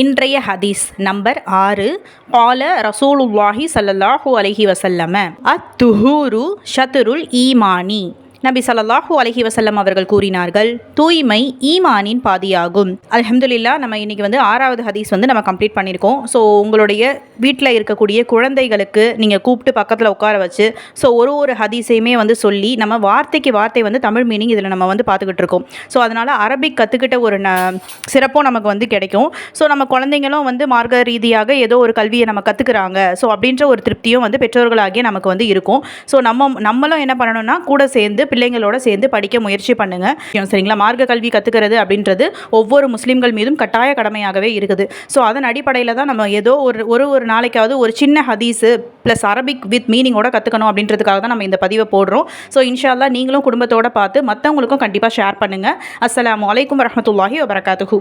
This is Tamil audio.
இன்றைய ஹதீஸ் நம்பர் ஆறு. பால ரசூலுல்லாஹி ஸல்லல்லாஹு அலஹி வசல்லம அத்துஹூரு ஷத்ருல் ஈமானி. நபி சல்லாஹூ அலஹி வசல்லம் அவர்கள் கூறினார்கள் தூய்மை ஈமானின் பாதியாகும். அலமதுல்லா நம்ம இன்னைக்கு வந்து ஆறாவது ஹதீஸ் வந்து நம்ம கம்ப்ளீட் பண்ணியிருக்கோம். ஸோ உங்களுடைய வீட்டில் இருக்கக்கூடிய குழந்தைகளுக்கு நீங்கள் கூப்பிட்டு பக்கத்தில் உட்கார வச்சு ஸோ ஒரு ஒரு ஹதீஸையுமே வந்து சொல்லி நம்ம வார்த்தைக்கு வார்த்தை வந்து தமிழ் மீனிங் இதில் நம்ம வந்து பார்த்துக்கிட்டு இருக்கோம். ஸோ அதனால் அரபிக் கற்றுக்கிட்ட ஒரு ந சிறப்பும் நமக்கு வந்து கிடைக்கும். ஸோ நம்ம குழந்தைங்களும் வந்து மார்க்க ரீதியாக ஏதோ ஒரு கல்வியை நம்ம கற்றுக்குறாங்க ஸோ அப்படின்ற ஒரு திருப்தியும் வந்து பெற்றோர்களாகிய நமக்கு வந்து இருக்கும். ஸோ நம்ம நம்மளும் என்ன பண்ணணும்னா கூட சேர்ந்து பிள்ளைங்களோட சேர்ந்து படிக்க முயற்சி பண்ணுங்க. சரிங்களா? மார்க்க கல்வி கற்றுக்கிறது அப்படின்றது ஒவ்வொரு முஸ்லீம்கள் மீதும் கட்டாய கடமையாகவே இருக்குது. ஸோ அதன் அடிப்படையில் தான் நம்ம ஏதோ ஒரு ஒரு ஒரு நாளைக்காவது ஒரு சின்ன ஹதீஸு ப்ளஸ் அரபிக் வித் மீனிங்கோட கற்றுக்கணும் அப்படின்றதுக்காக தான் நம்ம இந்த பதிவை போடுறோம். ஸோ இன்ஷால்லா நீங்களும் குடும்பத்தோட பார்த்து மற்றவங்களுக்கும் கண்டிப்பாக ஷேர் பண்ணுங்கள் அஸ்லாம் வலைக்கம் வரமத்துல்லாஹி வபரகாத்துஹூ.